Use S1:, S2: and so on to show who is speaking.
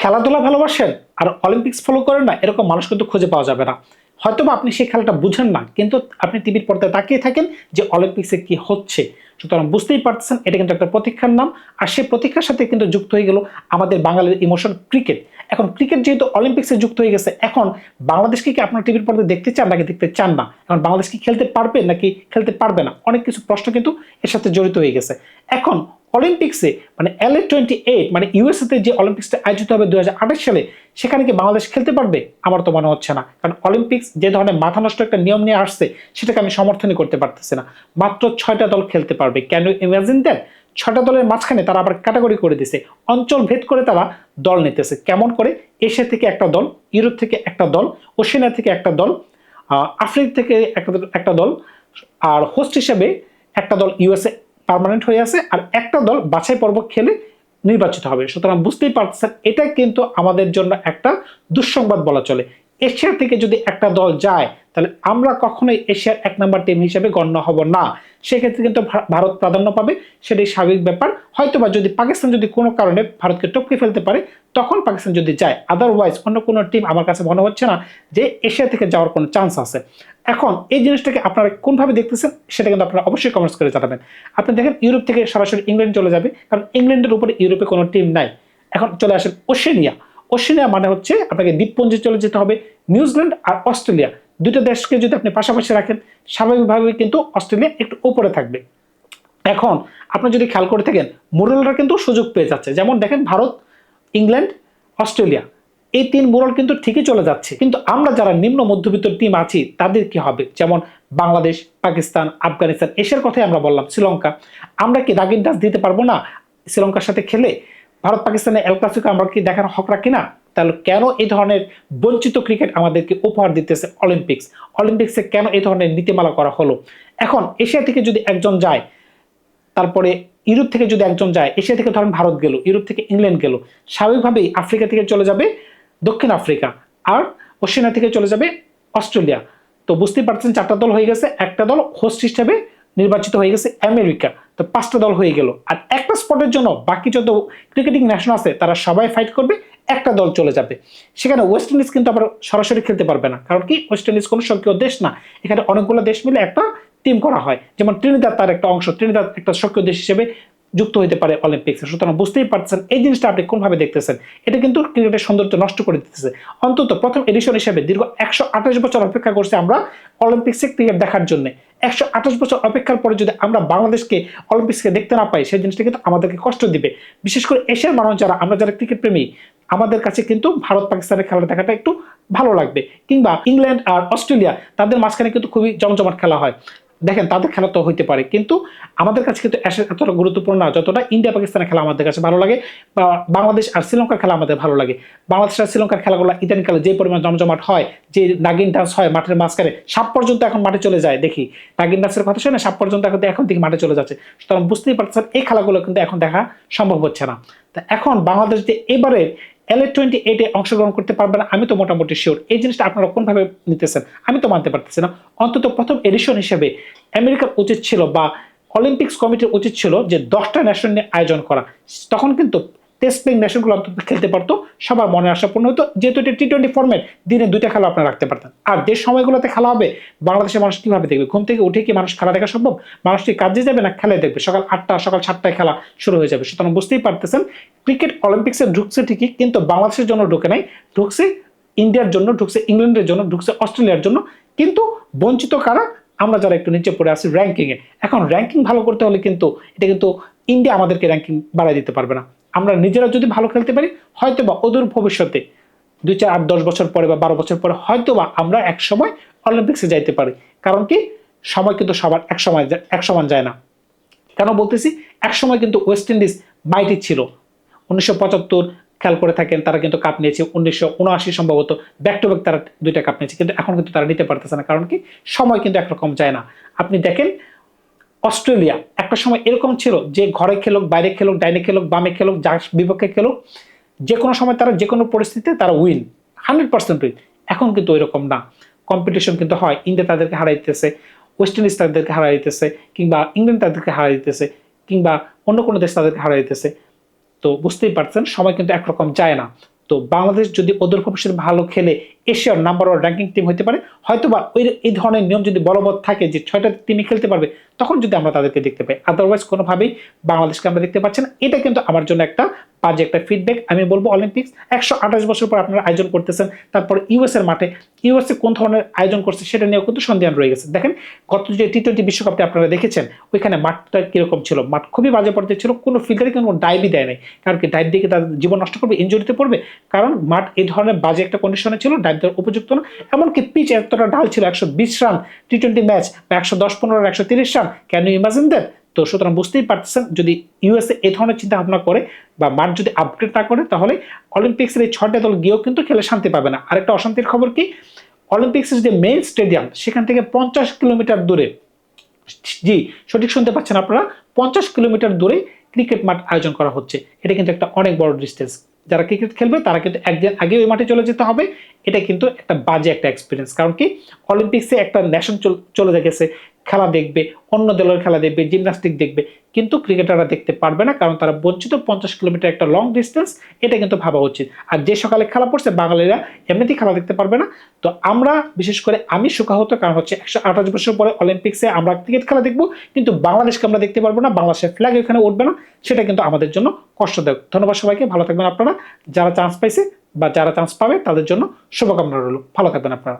S1: খেলাধুলা ভালোবাসেন আর Olympics follow করেন না, এরকম মানুষ কিন্তু খুঁজে পাওয়া যাবে না। হয়তো আপনি সেই খেলাটা বুঝেন না, কিন্তু আপনি টিভির পর্দায় তাকিয়ে থাকেন যে অলিম্পিক্সে কি হচ্ছে। সুতরাং বুঝতেই পারতেছেন, এটা কিন্তু একটা প্রতীক্ষার নাম। আর সেই প্রতীক্ষার সাথে কিন্তু যুক্ত হয়ে গেল আমাদের বাঙালির ইমোশন ক্রিকেট এখন ক্রিকেট যেহেতু অলিম্পিক্সে যুক্ত হয়ে গেছে, এখন বাংলাদেশকে কি আপনার টিভির পর্দায় দেখতে চান নাকি দেখতে চান না? এখন বাংলাদেশ কি খেলতে পারবে নাকি খেলতে পারবে না? অনেক কিছু প্রশ্ন কিন্তু এর সাথে জড়িত হয়ে গেছে। এখন অলিম্পিক্সে মানে এল এ টোয়েন্টি এইট মানে ইউএসএতে যে অলিম্পিক্সটা আয়োজিত হবে দু হাজার আঠাশ সালে, সেখানে কি বাংলাদেশ খেলতে পারবে? আমার তো মনে হচ্ছে না। কারণ অলিম্পিক্স যে ধরনের মাথা নষ্ট একটা নিয়ম নিয়ে আসছে, সেটাকে আমি সমর্থনই করতে পারতেছি না। মাত্র ছয়টা দল খেলতে পারবে। ক্যান ইউ ইমাজিন দ্যাট ছটা দলের মাঝখানে তারা আবার ক্যাটাগরি করে দিছে। অঞ্চল ভেদ করে তারা দল নিতেছে। কেমন করে? এশিয়া থেকে একটা দল ইউরোপ থেকে একটা দল ওশেনিয়া থেকে একটা দল আফ্রিকা থেকে একটা একটা দল, আর হোস্ট হিসেবে একটা দল ইউএসএ পার্মানেন্ট হয়ে আছে আর একটা দল বাছাই পর্ব খেলে নির্বাচিত হবে। সুতরাং বুঝতেই পারছেন এটা কিন্তু আমাদের জন্য একটা দুঃসংবাদ বলা চলে। এশিয়া থেকে যদি একটা দল যায়, তাহলে আমরা কখনোই এশিয়ার এক নম্বর টিম হিসেবে গণ্য হব না। সেক্ষেত্রে কিন্তু ভারত প্রাধান্য পাবে, সেটাই স্বাভাবিক ব্যাপার। হয়তোবা যদি পাকিস্তান যদি কোনো কারণে ভারতকে টপকে ফেলতে পারে, তখন পাকিস্তান যদি যায় আদারওয়াইজ অন্য কোনো টিম আমার কাছে মনে হচ্ছে না যে এশিয়া থেকে যাওয়ার কোনো চান্স আছে। এখন এই জিনিসটাকে আপনারা কোনভাবে দেখতেছেন, সেটা কিন্তু আপনারা অবশ্যই কমেন্টস করে জানাবেন। আপনি দেখেন, ইউরোপ থেকে সরাসরি ইংল্যান্ড চলে যাবে, কারণ ইংল্যান্ডের উপরে ইউরোপে কোনো টিম নাই। এখন চলে আসেন ওশেনিয়া। ওশেনিয়া মানে হচ্ছে আপনাকে দ্বীপপুঞ্জে চলে যেতে হবে, নিউজিল্যান্ড আর অস্ট্রেলিয়া। দুটো দেশকে যদি আপনি পাশাপাশি রাখেন স্বাভাবিকভাবে কিন্তু অস্ট্রেলিয়া একটু উপরে থাকবে। এখন আপনি যদি খেয়াল করে থাকেন, মুরলরা কিন্তু সুযোগ পেয়ে যাচ্ছে। যেমন দেখেন, ভারত, ইংল্যান্ড, অস্ট্রেলিয়া। এই তিন মুরল কিন্তু ঠিকই চলে যাচ্ছে। কিন্তু আমরা যারা নিম্ন মধ্যবিত্ত টিম আছি, তাদের কি হবে? যেমন বাংলাদেশ, পাকিস্তান, আফগানিস্তান, এশিয়ার কথাই আমরা বললাম, শ্রীলঙ্কা। আমরা কি রাগিন ডাস দিতে পারব না? শ্রীলঙ্কার সাথে খেলে ভারত পাকিস্তানের এল আমরা কি দেখার হক রাখি না? তাহলে কেন এই ধরনের বঞ্চিত ক্রিকেট আমাদেরকে উপহার দিতেছে অলিম্পিক্স অলিম্পিক্সে কেন এই ধরনের নীতিমালা করা হলো? এখন এশিয়া থেকে যদি একজন যায়, তারপরে ইউরোপ থেকে যদি একজন যায়, এশিয়া থেকে ধরেন ভারত গেল, ইউরোপ থেকে ইংল্যান্ড গেল, স্বাভাবিকভাবেই আফ্রিকা থেকে চলে যাবে দক্ষিণ আফ্রিকা আর ওশেনিয়া থেকে চলে যাবে অস্ট্রেলিয়া। তো বুঝতেই পারছেন, চারটা দল হয়ে গেছে, একটা দল হোস্ট হিসেবে নির্বাচিত হয়ে গেছে আমেরিকা। তো পাঁচটা দল হয়ে গেল। আর একটা স্পটের জন্য বাকি যত ক্রিকেটিং ন্যাশন আছে, তারা সবাই ফাইট করবে, একটা দল চলে যাবে। সেখানে ওয়েস্ট ইন্ডিজ কিন্তু আবার সরাসরি খেলতে পারবে না, কারণ কি ওয়েস্ট ইন্ডিজ কোনো সক্রিয় দেশ না। এখানে অনেকগুলো দেশ মিলে একটা টিম করা হয়। যেমন ট্রিনিদাদ তার একটা অংশ ট্রিনিদাদ একটা সক্রিয় দেশ হিসেবে যুক্ত হতে পারে অলিম্পিক্সে সুতরাং বুঝতেই পারছেন, এই জিনিসটা আপনি কোনভাবে দেখতেছেন? এটা কিন্তু ক্রিকেটের সৌন্দর্য নষ্ট করে দিতেছে। অন্তত প্রথম এডিশন হিসেবে দীর্ঘ একশো আঠাশ বছর অপেক্ষা করছে আমরা অলিম্পিক্সে ক্রিকেট দেখার জন্য। একশো আঠাশ বছর অপেক্ষার পরে যদি আমরা বাংলাদেশকে অলিম্পিক্সকে দেখতে না পাই, সেই জিনিসটা কিন্তু আমাদেরকে কষ্ট দিবে। বিশেষ করে এশিয়ার মানুষ যারা, আমরা যারা ক্রিকেট প্রেমী, আমাদের কাছে কিন্তু ভারত পাকিস্তানের খেলা দেখাটা একটু ভালো লাগবে। কিংবা ইংল্যান্ড আর অস্ট্রেলিয়া, তাদের মাঝখানে কিন্তু খুবই জমজমাট খেলা হয়। দেখেন তাদের খেলা তো হইতে পারে, কিন্তু আমাদের কাছে কিন্তু এতটা গুরুত্বপূর্ণ না, যতটা ইন্ডিয়া পাকিস্তানের খেলা আমাদের কাছে ভালো লাগে বা বাংলাদেশ আর শ্রীলঙ্কার খেলা আমাদের ভালো লাগে। বাংলাদেশ আর শ্রীলঙ্কার খেলাগুলো ইদানিংকালে যে পরিমাণ জমজমাট হয়, যে নাগিন ডান্স হয় মাঠের মাঝখানে, সাপ পর্যন্ত এখন মাঠে চলে যায় দেখি। নাগিন ডান্সের কথা শুনে সাপ পর্যন্ত এখন এখন থেকে মাঠে চলে যাচ্ছে। সুতরাং বুঝতেই পারছেন এই খেলাগুলো কিন্তু এখন দেখা সম্ভব হচ্ছে না। তা এখন বাংলাদেশ যে এবারে এল টোয়েন্টি এইটে অংশগ্রহণ করতে পারবে না, আমি তো মোটামুটি শিওর এই জিনিসটা আপনারা কোনভাবে নিতেছেন? আমি তো মানতে পারতেছি না। অন্তত প্রথম এডিশন হিসেবে আমেরিকার উচিত ছিল বা অলিম্পিক্স কমিটির উচিত ছিল যে দশটা ন্যাশন নিয়ে আয়োজন করা। তখন কিন্তু টেস্ট প্লেইং ন্যাশনগুলো অন্তত খেলতে পারতো, সবার মনে আশা পূর্ণ হতো। যেহেতু এটা টি টোয়েন্টি ফর্মেট দিনে দুইটা খেলা আপনারা রাখতে পারতেন। আর যে সময়গুলোতে খেলা হবে, বাংলাদেশের মানুষ কীভাবে দেখবে? ঘুম থেকে উঠে কি মানুষ খেলা দেখা সম্ভব? মানুষ কি কাজে যাবে না খেলায় দেখবে? সকাল আটটা, সকাল সাতটায় খেলা শুরু হয়ে যাবে। সুতরাং বুঝতেই পারতেছেন, ক্রিকেট অলিম্পিক্সে ঢুকছে ঠিকই, কিন্তু বাংলাদেশের জন্য ঢুকে নাই। ঢুকছে ইন্ডিয়ার জন্য, ঢুকছে ইংল্যান্ডের জন্য, ঢুকছে অস্ট্রেলিয়ার জন্য। কিন্তু বঞ্চিত কারা? আমরা যারা একটু নিচে পড়ে আছি র্যাঙ্কিংয়ে এখন র্যাঙ্কিং ভালো করতে হলে কিন্তু, এটা কিন্তু ইন্ডিয়া আমাদেরকে র্যাঙ্কিং বাড়াই দিতে পারবে না। আমরা নিজেরা যদি ভালো খেলতে পারি হয়তো বা অদূর ভবিষ্যতে দুই চার আট দশ বছর পরে বা বারো বছর পরে হয়তো বা আমরা এক সময় অলিম্পিক্সে যাইতে পারি। কারণ কি? সময় কিন্তু সবার এক সময় এক সমান যায় না। কেন বলতেছি? এক সময় কিন্তু ওয়েস্ট ইন্ডিজ মাইটি ছিল। উনিশশো পঁচাত্তর খেয়াল করে থাকেন, তারা কিন্তু কাপ নিয়েছে। উনিশশো উনআশি সম্ভবত ব্যাক টু ব্যাক তারা দুইটা কাপ নিয়েছে। কিন্তু এখন কিন্তু তারা নিতে পারতেছে না। কারণ কি? সময় কিন্তু একরকম যায় না। আপনি দেখেন, অস্ট্রেলিয়া একটা সময় এরকম ছিল যে ঘরে খেলুক, বাইরে খেলুক, ডাইনে খেলুক, বামে খেলুক, যার বিপক্ষে খেলুক, যে কোনো সময় তারা যে কোনো পরিস্থিতিতে তারা উইন হান্ড্রেড পার্সেন্ট উইন এখন কিন্তু ওইরকম না। কম্পিটিশন কিন্তু হয়। ইন্ডিয়া তাদেরকে হারাইতেছে ওয়েস্ট ইন্ডিজ তাদেরকে হারাই দিতেছে, কিংবা ইংল্যান্ড তাদেরকে হারাই দিতেছে, কিংবা অন্য কোনো দেশ তাদেরকে হারাই দিতেছে। তো বুঝতেই পারছেন, সময় কিন্তু একরকম যায় না। তো বাংলাদেশ যদি ওদের ভবিষ্যতে ভালো খেলে এশিয়ার নাম্বার ওয়ান র্যাঙ্কিং টিম হতে পারে। হয়তোবা ওই এই ধরনের নিয়ম যদি বলবৎ থাকে যে ছয়টা টিমই খেলতে পারবে, তখন যদি আমরা তাদেরকে দেখতে পাই। আদারওয়াইজ কোনোভাবেই বাংলাদেশকে আমরা দেখতে পাচ্ছি না। এটা কিন্তু আমার জন্য একটা বাজে একটা ফিডব্যাক আমি বলব অলিম্পিক্স একশো আঠাশ বছর পর আপনারা আয়োজন করতেছেন। তারপর ইউএস এর মাঠে ইউএসএ কোন ধরনের আয়োজন করছে সেটা নিয়েও কিন্তু সন্দেহান রয়ে গেছে। দেখেন, গত যে টি টোয়েন্টি বিশ্বকাপটা আপনারা দেখেছেন, ওইখানে মাঠটা কীরকম ছিল? মাঠ খুবই বাজে পর্যায়ে ছিল, কোনো ফিল্ডারে কোনো ডাইভই দেয় নাই। কারণ কি ডাইভ দিয়ে তাদের জীবন নষ্ট করবে ইঞ্জুরিতে পড়বে। কারণ মাঠ এই ধরনের বাজে একটা কন্ডিশনে ছিল দেওয়ার উপযুক্ত না। এমনকি পিচ এতটা ঢাল ছিল একশো বিশ রান টি টোয়েন্টি ম্যাচ বা একশো দশ, পনেরো, একশো তিরিশ run. Can you imagine that তো সুতরাং বুঝতেই পারতেছেন, যদি ইউএসএ এই ধরনের চিন্তা ভাবনা করে বা মাঠ যদি আপগ্রেড না করে, তাহলে অলিম্পিক্সের এই ছয়টা দল গিয়েও কিন্তু খেলে শান্তি পাবে না। আরেকটা অশান্তির খবর কি? অলিম্পিক্সের যে মেইন স্টেডিয়াম সেখান থেকে পঞ্চাশ কিলোমিটার দূরে, জি, সঠিক শুনতে পাচ্ছেন আপনারা, পঞ্চাশ কিলোমিটার দূরে ক্রিকেট মাঠ আয়োজন করা হচ্ছে। এটা কিন্তু একটা অনেক বড় ডিস্টেন্স যারা ক্রিকেট খেলবে, তারা কিন্তু একদিন আগে ওই মাঠে চলে যেতে হবে। এটা কিন্তু একটা বাজে একটা এক্সপিরিয়েন্স কারণ কি? অলিম্পিক্সে একটা ন্যাশন চলে গেছে, খেলা দেখবে, অন্য দলের খেলা দেখবে জিমনাস্টিক দেখবে। কিন্তু ক্রিকেটাররা দেখতে পারবে না, কারণ তারা বঞ্চিত পঞ্চাশ কিলোমিটার একটা লং ডিস্টেন্স এটা কিন্তু ভাবা উচিত। আর যে সকালে খেলা পড়ছে, বাঙালিরা এমনিতেই খেলা দেখতে পারবে না। তো আমরা, বিশেষ করে আমি সুখাহত কারণ হচ্ছে একশো আঠাশ বছর পরে অলিম্পিক্সে আমরা ক্রিকেট খেলা দেখব, কিন্তু বাংলাদেশকে আমরা দেখতে পারব না, বাংলাদেশের ফ্ল্যাগ এখানে উঠবে না, সেটা কিন্তু আমাদের জন্য কষ্টদায়ক। ধন্যবাদ সবাইকে, ভালো থাকবেন আপনারা। যারা চান্স পাইছে বা যারা চান্স পাবে, তাদের জন্য শুভকামনা রইল। ভালো থাকবেন আপনারা।